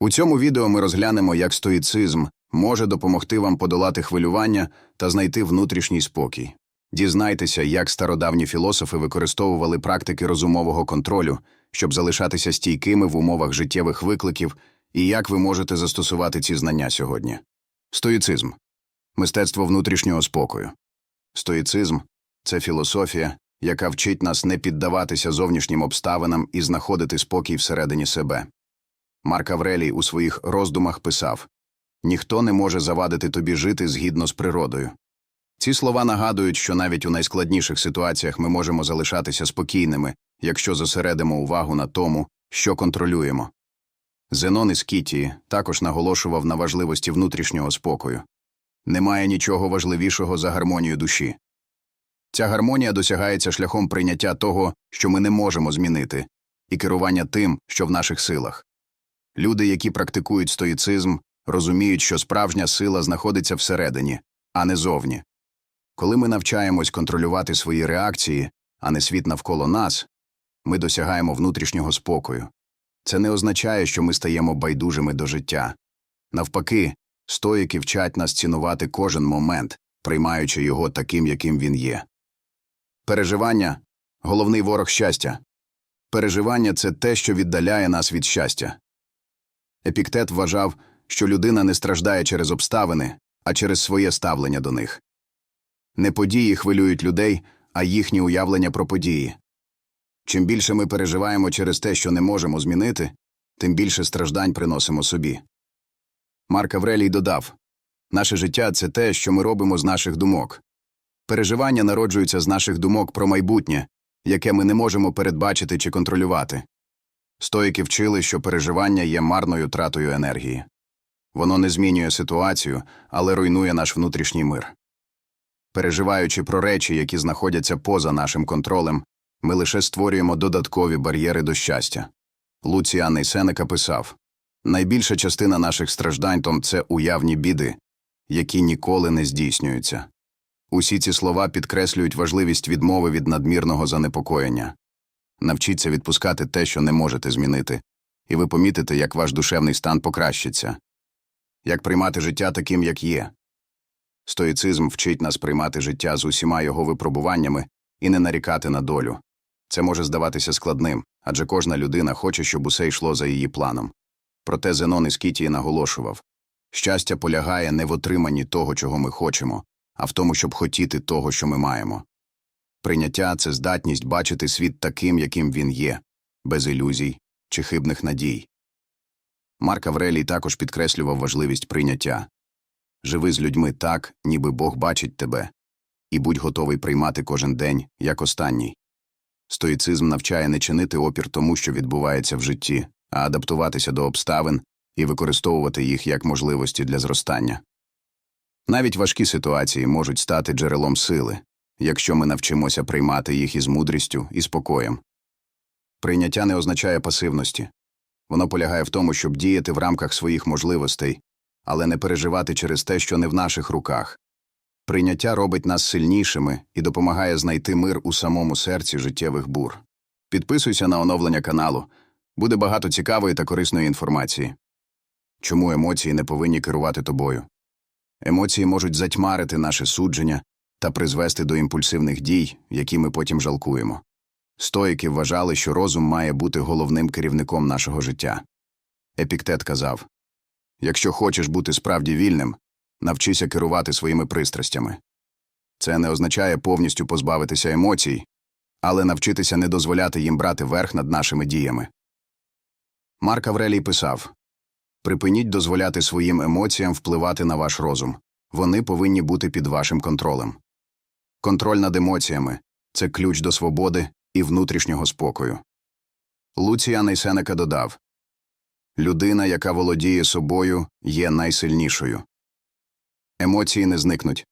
У цьому відео ми розглянемо, як стоїцизм може допомогти вам подолати хвилювання та знайти внутрішній спокій. Дізнайтеся, як стародавні філософи використовували практики розумового контролю, щоб залишатися стійкими в умовах життєвих викликів, і як ви можете застосувати ці знання сьогодні. Стоїцизм мистецтво внутрішнього спокою. Стоїцизм це філософія, яка вчить нас не піддаватися зовнішнім обставинам і знаходити спокій всередині себе. Марк Аврелій у своїх роздумах писав Ніхто не може завадити тобі жити згідно з природою. Ці слова нагадують, що навіть у найскладніших ситуаціях ми можемо залишатися спокійними, якщо зосередимо увагу на тому, що контролюємо. Зенон із Кітії також наголошував на важливості внутрішнього спокою. Немає нічого важливішого за гармонію душі. Ця гармонія досягається шляхом прийняття того, що ми не можемо змінити, і керування тим, що в наших силах. Люди, які практикують стоїцизм, розуміють, що справжня сила знаходиться всередині, а не зовні. Коли ми навчаємось контролювати свої реакції, а не світ навколо нас, ми досягаємо внутрішнього спокою. Це не означає, що ми стаємо байдужими до життя. Навпаки, стоїки вчать нас цінувати кожен момент, приймаючи його таким, яким він є. Переживання головний ворог щастя. Переживання це те, що віддаляє нас від щастя. Епіктет вважав, що людина не страждає через обставини, а через своє ставлення до них. Не події хвилюють людей, а їхні уявлення про події. Чим більше ми переживаємо через те, що не можемо змінити, тим більше страждань приносимо собі. Марк Аврелій додав наше життя це те, що ми робимо з наших думок. Переживання народжуються з наших думок про майбутнє, яке ми не можемо передбачити чи контролювати. Стоїки вчили, що переживання є марною тратою енергії. Воно не змінює ситуацію, але руйнує наш внутрішній мир. Переживаючи про речі, які знаходяться поза нашим контролем, ми лише створюємо додаткові бар'єри до щастя. Луціан Сенека писав найбільша частина наших страждань том це уявні біди, які ніколи не здійснюються. Усі ці слова підкреслюють важливість відмови від надмірного занепокоєння. Навчіться відпускати те, що не можете змінити, і ви помітите, як ваш душевний стан покращиться, як приймати життя таким, як є. Стоїцизм вчить нас приймати життя з усіма його випробуваннями і не нарікати на долю. Це може здаватися складним, адже кожна людина хоче, щоб усе йшло за її планом. Проте Зенон із Кітії наголошував щастя полягає не в отриманні того, чого ми хочемо, а в тому, щоб хотіти того, що ми маємо. Прийняття це здатність бачити світ таким, яким він є, без ілюзій чи хибних надій. Марк Аврелій також підкреслював важливість прийняття живи з людьми так, ніби Бог бачить тебе, і будь готовий приймати кожен день як останній. Стоїцизм навчає не чинити опір тому, що відбувається в житті, а адаптуватися до обставин і використовувати їх як можливості для зростання. Навіть важкі ситуації можуть стати джерелом сили, якщо ми навчимося приймати їх із мудрістю і спокоєм. Прийняття не означає пасивності воно полягає в тому, щоб діяти в рамках своїх можливостей, але не переживати через те, що не в наших руках. Прийняття робить нас сильнішими і допомагає знайти мир у самому серці життєвих бур. Підписуйся на оновлення каналу, буде багато цікавої та корисної інформації. Чому емоції не повинні керувати тобою? Емоції можуть затьмарити наше судження та призвести до імпульсивних дій, які ми потім жалкуємо. Стоїки вважали, що розум має бути головним керівником нашого життя. Епіктет казав якщо хочеш бути справді вільним, навчися керувати своїми пристрастями. Це не означає повністю позбавитися емоцій, але навчитися не дозволяти їм брати верх над нашими діями. Марк Аврелій писав Припиніть дозволяти своїм емоціям впливати на ваш розум. Вони повинні бути під вашим контролем. Контроль над емоціями це ключ до свободи і внутрішнього спокою. Луціан і Сенека додав Людина, яка володіє собою, є найсильнішою. Емоції не зникнуть,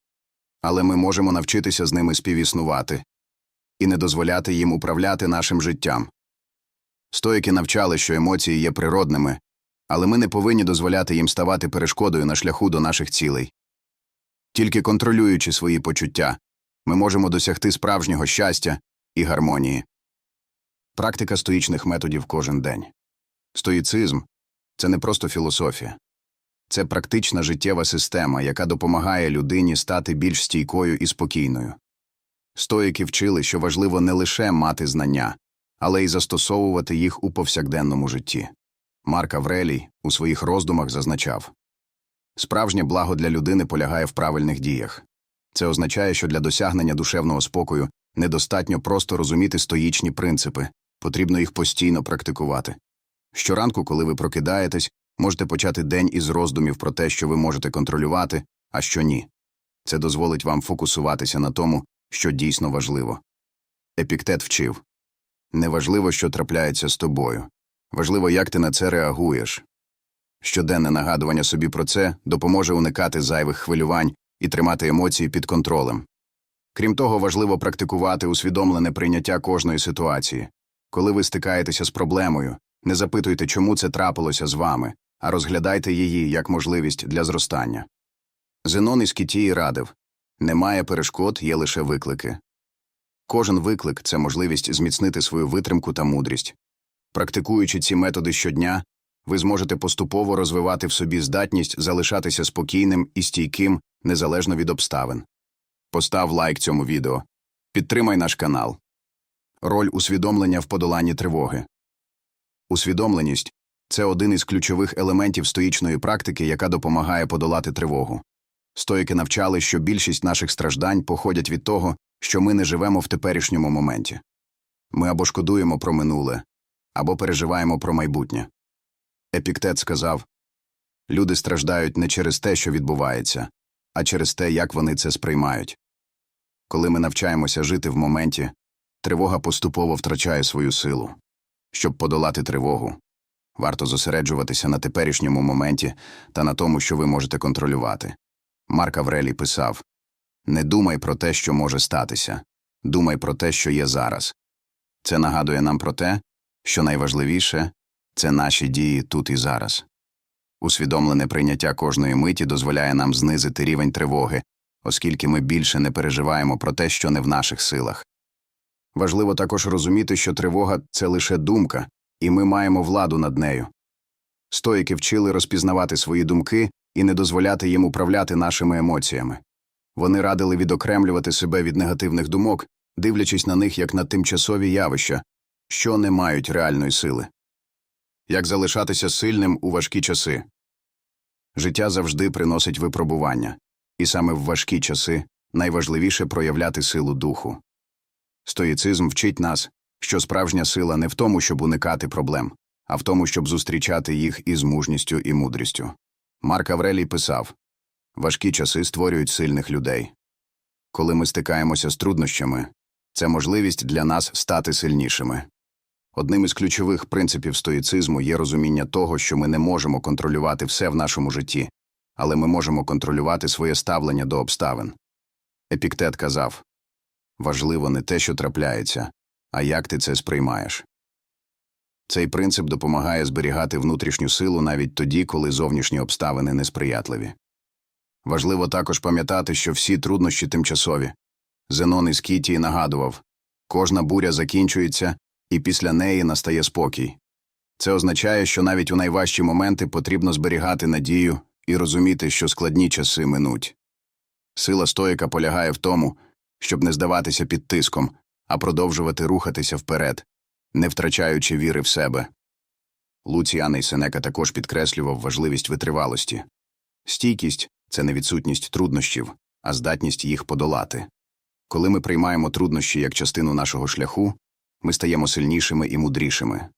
але ми можемо навчитися з ними співіснувати і не дозволяти їм управляти нашим життям. Стоїки навчали, що емоції є природними, але ми не повинні дозволяти їм ставати перешкодою на шляху до наших цілей. Тільки контролюючи свої почуття, ми можемо досягти справжнього щастя і гармонії. Практика стоїчних методів кожен день. Стоїцизм це не просто філософія. Це практична життєва система, яка допомагає людині стати більш стійкою і спокійною. Стоїки вчили, що важливо не лише мати знання, але й застосовувати їх у повсякденному житті. Марк Аврелій у своїх роздумах зазначав справжнє благо для людини полягає в правильних діях. Це означає, що для досягнення душевного спокою недостатньо просто розуміти стоїчні принципи, потрібно їх постійно практикувати. Щоранку, коли ви прокидаєтесь, можете почати день із роздумів про те, що ви можете контролювати, а що ні. Це дозволить вам фокусуватися на тому, що дійсно важливо. Епіктет вчив неважливо, що трапляється з тобою. Важливо, як ти на це реагуєш. Щоденне нагадування собі про це допоможе уникати зайвих хвилювань і тримати емоції під контролем. Крім того, важливо практикувати усвідомлене прийняття кожної ситуації. Коли ви стикаєтеся з проблемою, не запитуйте, чому це трапилося з вами, а розглядайте її як можливість для зростання. Зенон із Кітії радив немає перешкод, є лише виклики. Кожен виклик це можливість зміцнити свою витримку та мудрість. Практикуючи ці методи щодня, ви зможете поступово розвивати в собі здатність залишатися спокійним і стійким незалежно від обставин. Постав лайк цьому відео. Підтримай наш канал. Роль усвідомлення в подоланні тривоги. Усвідомленість це один із ключових елементів стоїчної практики, яка допомагає подолати тривогу. Стоїки навчали, що більшість наших страждань походять від того, що ми не живемо в теперішньому моменті. Ми або шкодуємо про минуле, або переживаємо про майбутнє. Епіктет сказав люди страждають не через те, що відбувається, а через те, як вони це сприймають. Коли ми навчаємося жити в моменті, тривога поступово втрачає свою силу. Щоб подолати тривогу, варто зосереджуватися на теперішньому моменті та на тому, що ви можете контролювати. Марк Аврелій писав Не думай про те, що може статися, думай про те, що є зараз. Це нагадує нам про те, що найважливіше це наші дії тут і зараз. Усвідомлене прийняття кожної миті дозволяє нам знизити рівень тривоги, оскільки ми більше не переживаємо про те, що не в наших силах. Важливо також розуміти, що тривога це лише думка, і ми маємо владу над нею. Стоїки вчили розпізнавати свої думки і не дозволяти їм управляти нашими емоціями. Вони радили відокремлювати себе від негативних думок, дивлячись на них як на тимчасові явища, що не мають реальної сили. Як залишатися сильним у важкі часи? Життя завжди приносить випробування, і саме в важкі часи найважливіше проявляти силу духу. Стоїцизм вчить нас, що справжня сила не в тому, щоб уникати проблем, а в тому, щоб зустрічати їх із мужністю і мудрістю. Марк Аврелій писав важкі часи створюють сильних людей. Коли ми стикаємося з труднощами, це можливість для нас стати сильнішими. Одним із ключових принципів стоїцизму є розуміння того, що ми не можемо контролювати все в нашому житті, але ми можемо контролювати своє ставлення до обставин. Епіктет казав важливо не те, що трапляється, а як ти це сприймаєш. Цей принцип допомагає зберігати внутрішню силу навіть тоді, коли зовнішні обставини несприятливі. Важливо також пам'ятати, що всі труднощі тимчасові. Зенон із Кітії нагадував кожна буря закінчується, і після неї настає спокій. Це означає, що навіть у найважчі моменти потрібно зберігати надію і розуміти, що складні часи минуть. Сила стоїка полягає в тому, щоб не здаватися під тиском, а продовжувати рухатися вперед, не втрачаючи віри в себе. Луціан і Сенека також підкреслював важливість витривалості. Стійкість це не відсутність труднощів, а здатність їх подолати. Коли ми приймаємо труднощі як частину нашого шляху, ми стаємо сильнішими і мудрішими.